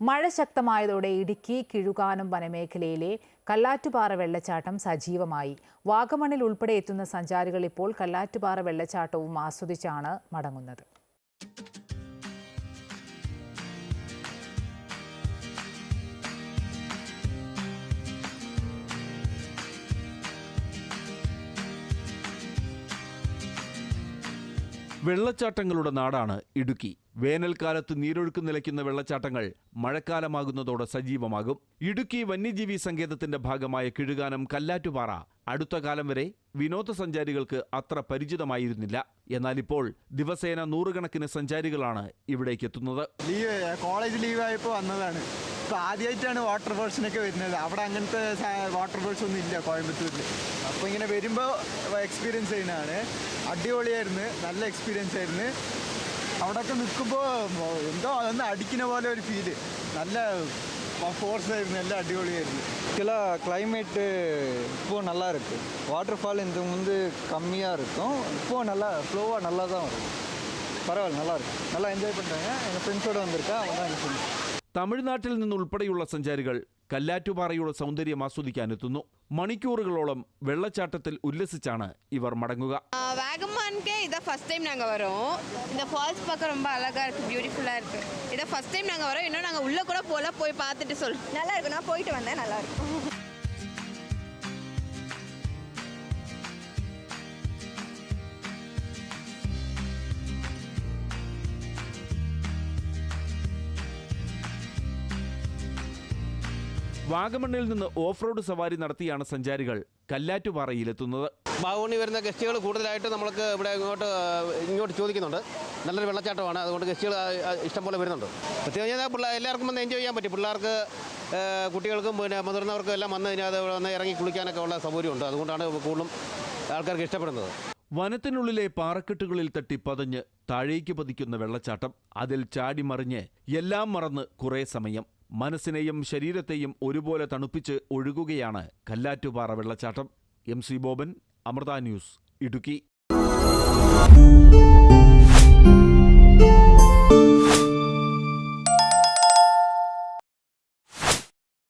മഴ ശക്തമായതോടെ ഇടുക്കി കിഴുകാനം വനമേഖലയിലെ കല്ലാറ്റുപാറ വെള്ളച്ചാട്ടം സജീവമായി. വാഗമണ്ണിൽ ഉൾപ്പെടെ എത്തുന്ന സഞ്ചാരികൾ ഇപ്പോൾ കല്ലാറ്റുപാറ വെള്ളച്ചാട്ടവും ആസ്വദിച്ചാണ് മടങ്ങുന്നത്. വെള്ളച്ചാട്ടങ്ങളുടെ നാടാണ് ഇടുക്കി. വേനൽക്കാലത്ത് നീരൊഴുക്ക് നിലയ്ക്കുന്ന വെള്ളച്ചാട്ടങ്ങൾ മഴക്കാലമാകുന്നതോടെ സജീവമാകും. ഇടുക്കി വന്യജീവി സങ്കേതത്തിന്റെ ഭാഗമായ കിഴുകാനം കല്ലാറ്റുപാറ അടുത്ത കാലം വരെ വിനോദസഞ്ചാരികൾക്ക് അത്ര പരിചിതമായിരുന്നില്ല. എന്നാൽ ഇപ്പോൾ ദിവസേന നൂറുകണക്കിന് സഞ്ചാരികളാണ് ഇവിടേക്ക് എത്തുന്നത്. ലീവ് കോളേജ് ലീവായപ്പോൾ വന്നതാണ്. ഇപ്പോൾ ആദ്യമായിട്ടാണ് വാട്ടർ ഫോൾസിനൊക്കെ വരുന്നത്. അവിടെ അങ്ങനത്തെ വാട്ടർ ഫോൾസ് ഒന്നും ഇല്ല കോയമ്പത്തൂരിൽ അപ്പോൾ ഇങ്ങനെ വരുമ്പോൾ എക്സ്പീരിയൻസ് ചെയ്യുന്നതാണ്. അടിപൊളിയായിരുന്നു നല്ല എക്സ്പീരിയൻസ് ആയിരുന്നു. അവിടെയൊക്കെ നിൽക്കുമ്പോൾ എന്തോ അതൊന്ന് അടിക്കുന്ന പോലെ ഒരു ഫീൽ നല്ല ഫോർസായിരുന്നു എല്ലാം അടിപொலியாയിരുന്നു சில கிளைமேட்டு இப்போது நல்லா இருக்குது வாட்டர் ஃபால் இந்த வந்து கம்மியாக இருக்கும் இப்போது நல்லா ஃப்ளோவாக நல்லா தான் வரும் பரவாயில்ல நல்லா இருக்கும் நல்லா என்ஜாய் பண்ணுறாங்க எங்கள் ஃப்ரெண்ட்ஸோடு வந்திருக்கா அவங்க தான் எனக்கு തമിഴ്നാട്ടിൽ നിന്നുൾപ്പെടെയുള്ള സഞ്ചാരികൾ കല്ലാറ്റുപാറയുടെ സൗന്ദര്യം ആസ്വദിക്കാനെത്തുന്നു മണിക്കൂറുകളോളം വെള്ളച്ചാട്ടത്തിൽ ഉല്ലസിച്ചാണ് ഇവർ മടങ്ങുക വാഗമ வேகமானுக்கே இதான் ஃபஸ்ட் டைம் நாங்கள் வரோம் இந்த ஃபால்ஸ் பார்க்க ரொம்ப அழகாக இருக்குது பியூட்டிஃபுல்லாக இருக்குது இதான் ஃபஸ்ட் டைம் நாங்கள் வரோம் இன்னும் நாங்கள் உள்ளே கூட போல போய் பார்த்துட்டு சொல் நல்லா இருக்கும் நான் போயிட்டு வந்தேன் நல்லா இருக்கும் വാഗമണ്ണിൽ നിന്ന് ഓഫ് റോഡ് സവാരി നടത്തിയാണ് സഞ്ചാരികൾ കല്ലാറ്റുപാറയിലെത്തുന്നത് ബാഗോണി വരുന്ന ഗസ്റ്റുകൾ കൂടുതലായിട്ട് നമ്മൾക്ക് ഇവിടെ ഇങ്ങോട്ട് ഇങ്ങോട്ട് ചോദിക്കുന്നുണ്ട്. നല്ലൊരു വെള്ളച്ചാട്ടമാണ്. അതുകൊണ്ട് ഗസ്റ്റുകൾ ഇഷ്ടംപോലെ വരുന്നുണ്ട്. പ്രത്യേകം പിള്ളേർ എല്ലാവർക്കും വന്ന് എൻജോയ് ചെയ്യാൻ പറ്റും. പിള്ളേർക്ക് കുട്ടികൾക്കും പിന്നെ മുതിർന്നവർക്കും എല്ലാം വന്ന് ഇതിനകത്ത് വന്ന് ഇറങ്ങി കുളിക്കാനൊക്കെ ഉള്ള സൗകര്യമുണ്ട്. അതുകൊണ്ടാണ് കൂടുതലും ആൾക്കാർക്ക് ഇഷ്ടപ്പെടുന്നത്. വനത്തിനുള്ളിലെ പാറക്കെട്ടുകളിൽ തട്ടി പതഞ്ഞ് താഴേക്ക് പതിക്കുന്ന വെള്ളച്ചാട്ടം അതിൽ ചാടി മറിഞ്ഞ് എല്ലാം മറന്ന് കുറേ സമയം മനസ്സിനെയും ശരീരത്തെയും ഒരുപോലെ തണുപ്പിച്ച് ഒഴുകുകയാണ് കല്ലാറ്റുപാറ വെള്ളച്ചാട്ടം. M C Boban Amrita news Idukki